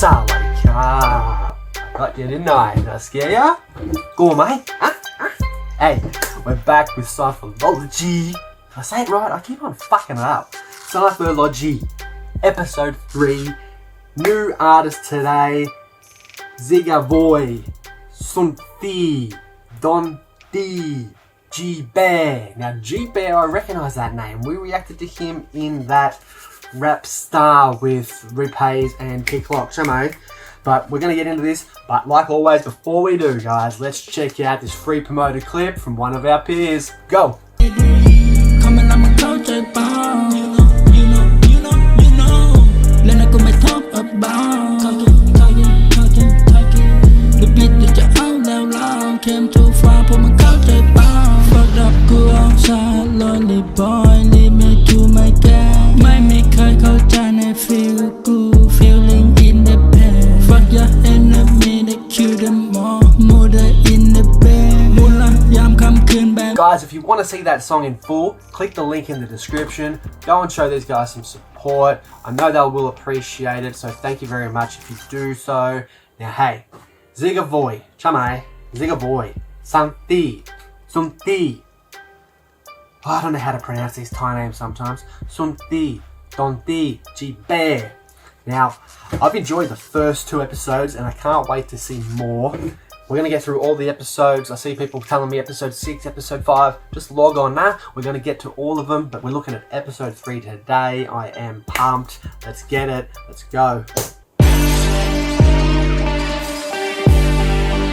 Sawadika. I got you, didn't I? Scare ya? Go, mate. Huh? Hey, we're back with Psychology. Did I say it right? I keep on fucking it up. Psychology, episode 3. New artist today. Zigavoy, Sunthi, Don D, G Bear. Now, G Bear, I recognize that name. We reacted to him in that rap star with Repays and Kick Lock, Shamo. But we're going to get into this. But like always, before we do, guys, let's check out this free promoted clip from one of our peers. Go! feeling independent. Fuck your enemy, they kill them all. Murder in the. Guys, if you want to see that song in full, click the link in the description. Go and show these guys some support. I know they will appreciate it, so thank you very much if you do so. Now, hey, Ziga Voy, Chamai, eh? Ziga Voy, Santi, Sunti. I don't know how to pronounce these Thai names sometimes. Sunti, Donti, Jibe. Now, I've enjoyed the first two episodes and I can't wait to see more. We're going to get through all the episodes. I see people telling me episode 6, episode 5. Just log on now. We're going to get to all of them, but we're looking at episode 3 today. I am pumped. Let's get it. Let's go.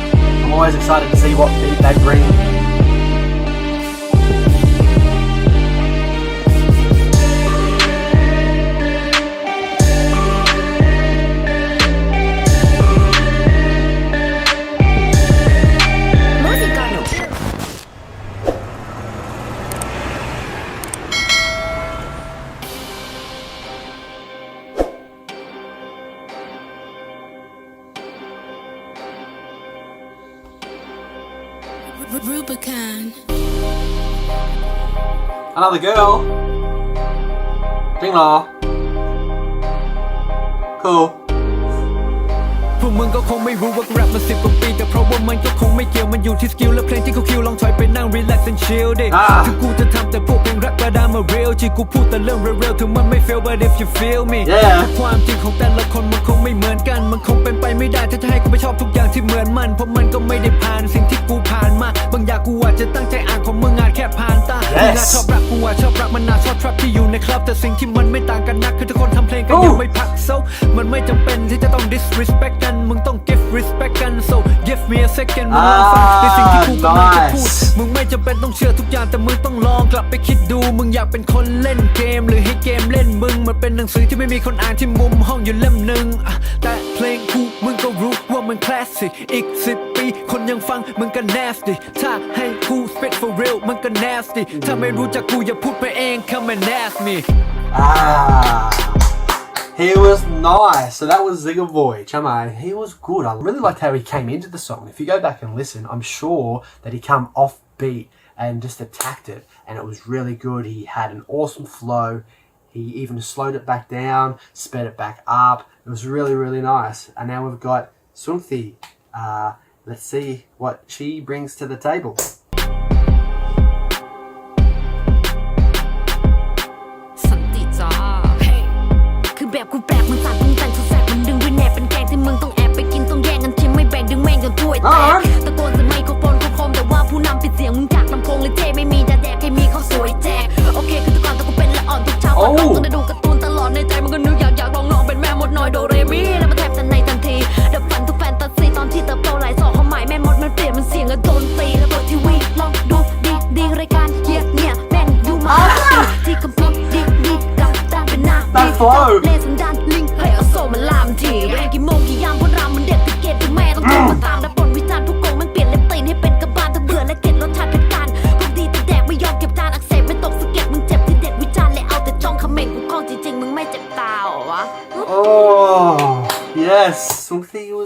I'm always excited to see what beat they Rubicon Another girl. Jing Law. Cool. พวกมึงก็คงไม่รู้ว่ากูแรปมาสิบกว่าปีแต่เพราะว่ามันก็คงไม่เกี่ยวมันอยู่ที่สกิลและเพลงที่เขาคิวลองถอยไปนั่ง relax and chill ดิอ่า ถึงกูจะทำแต่พวกเพลงแรปกระดามา real ที่กูพูดแต่เรื่อง real ถึงมันไม่ fail but if you feel me Yeah ความจริงของแต่ละคนมันคงไม่เหมือนกัน มันคงเป็นไปไม่ได้ถ้าจะให้กูไปชอบทุกอย่างที่เหมือนมัน เพราะมัน กูอาจจะตั้งใจอ่านของมึงอาจแค่ผ่านตา Yes มึงอาจชอบแรปกูอาจชอบแรปมันอาจชอบทรัพที่อยู่ในคลับแต่สิ่งที่มันไม่ต่างกันนักคือทุกคนทำเพลงกันยังไม่พัก so มันไม่จำเป็นที่จะต้อง disrespect กันมึงต้อง give respect กัน so give me a second มึงลองฟังในสิ่งที่กูกำลังจะพูด nice มึงไม่จำเป็นต้องเชื่อทุกอย่างแต่มึงต้องลองกลับไปคิดดู มึงอยากเป็นคนเล่นเกม หรือให้เกมเล่นมึง มันเป็นหนังสือที่ไม่มีคนอ่านที่มุมห้องอยู่เล่มหนึ่งอะแต่เพลงกูมึงก็รู้ว่ามันคลาสสิกอีกสิบปี คนยังฟังมึงก็ nasty ถ้าให้กู spit for real มันก็ nasty ถ้าไม่รู้จักกูอย่าพูดไปเอง come and ask me Ah. He was nice. So that was Zigga Boy, Chamai. He was good. I really liked how he came into the song. If you go back and listen, I'm sure that he came off beat and just attacked it. And it was really good. He had an awesome flow. He even slowed it back down, sped it back up. It was really, really nice. And now we've got Sunthi. Uh, let's see what she brings to the table. จนถ้วยแตอ่ากตะโกนใส่ไมโครโฟนก็คมแต่ว่าผู้นำปิดเสียงมึงจากลำโพงเลยเท่ไม่มีจะแดกให้มีเขาวสวยแจกโอเคคือแตะก่อนแต่กูเป็นละอ่อนทุกเช้าโอ้วันน้องต้องได้ดูการ์ตูนต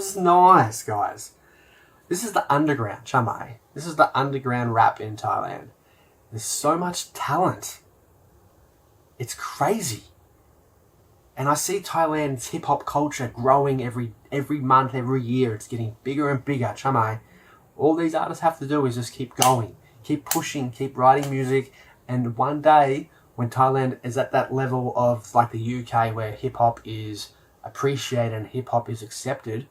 was nice, guys. This is the underground, Chamai. This is the underground rap in Thailand. There's so much talent. It's crazy. And I see Thailand's hip hop culture growing every every month, every year. It's getting bigger and bigger. Chamai. All these artists have to do is just keep going, keep pushing, keep writing music, and one day when Thailand is at that level of like the UK where hip hop is appreciated and hip hop is accepted,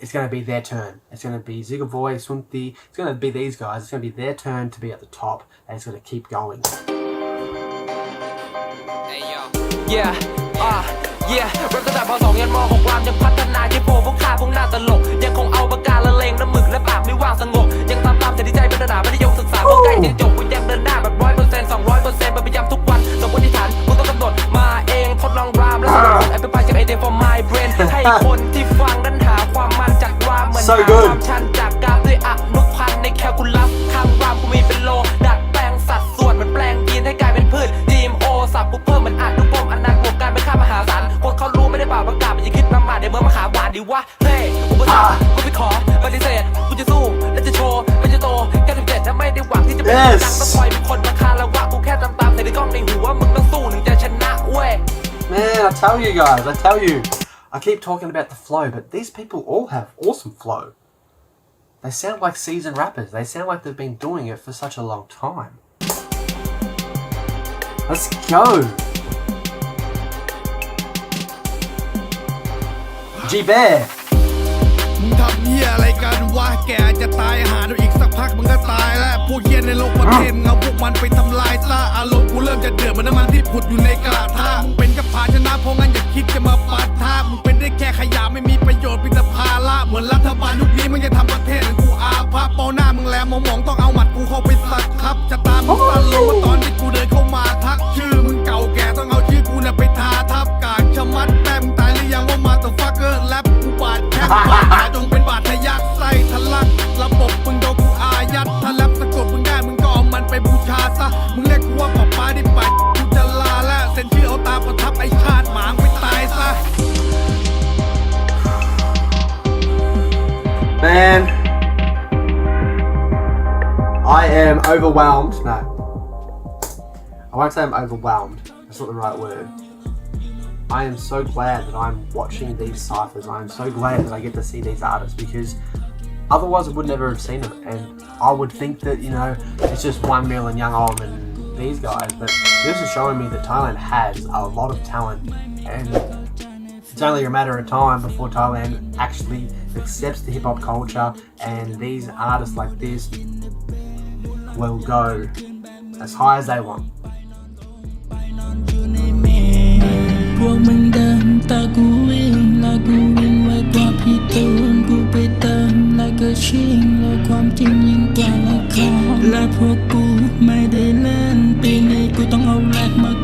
it's going to be their turn. It's going to be Zigavoy, Sunti. It's going to be these guys. It's going to be their turn to be at the top, and it's going to keep going. yeah อะ yeah เริ่มตั้งแต่ป .2 ยันม .6 รามยังพัฒนาที่โปรพวกข้าพวกหน้าตลก ยังคงเอาปากกาละเลงน้ำหมึกและปากไม่ว่างสงบ ยังตามตามแต่ที่ใจเป็นระดับมัธยมศึกษาพวกใกล้เรียนจบกูยังเดินหน้าแบบร้อยเปอร์เซ็นต์สองร้อยเปอร์เซ็นต์พยายามทุกวันสมมติฐานกูต้องกำหนดมาเองทดลองรามและสมองแอปเปิลพายจากไอเดีย for my brain ให้คนที่ ความชันจากกราฟด้วยอนุพันธ์ในแคลคูลัสข้างรามกูมีเป็นโล ดัดแปลงสัดส่วนเหมือนแปลงยีนให้กลายเป็นพืชดีมโอสับกูเพิ่มเหมือนอัดทุกปมอันนั้นบวกกันเป็นค่ามหาศาลคนเขารู้ไม่ได้เปล่าประกาศมันจะคิดมาหมาเดี๋ยวเมื่อมาขาหวานดีวะเฮ้ยอุปสรรคกูไปขอปฏิเสธกูจะสู้และจะโชว์และจะโตแค่สิบเจ็ดถ้าไม่ได้หวังที่จะเป็น Yes ดังต้องปล่อยเป็นคนมาคารวะกูแค่ตามตามๆแต่ในกล้องในหัวมึงต้องสู้ถึงจะชนะเว้ย Man, I tell you guys, I tell you. I keep talking about the flow, but these people all have awesome flow. They sound like seasoned rappers. They sound like they've been doing it for such a long time. Let's go. G Bear. มึงทำเหี้ยอะไรกันวะแกจะตายหาดูอีกสักพักมึงก็ตายแล้วพวกเหี้ยในโลกประเทศเอาพวกมันไปทำลายซะอารมณ์กูเริ่มจะเดือดเหมือนน้ำมันที่ผุดอยู่ใน I am overwhelmed. No, I won't say I'm overwhelmed. That's not the right word. I am so glad that I'm watching these ciphers. I am so glad that I get to see these artists because otherwise I would never have seen them. And I would think that you know it's just one and Young Om and these guys, but this is showing me that Thailand has a lot of talent and it's only a matter of time before Thailand actually accepts the hip hop culture and these artists like this will go as high as they want. อ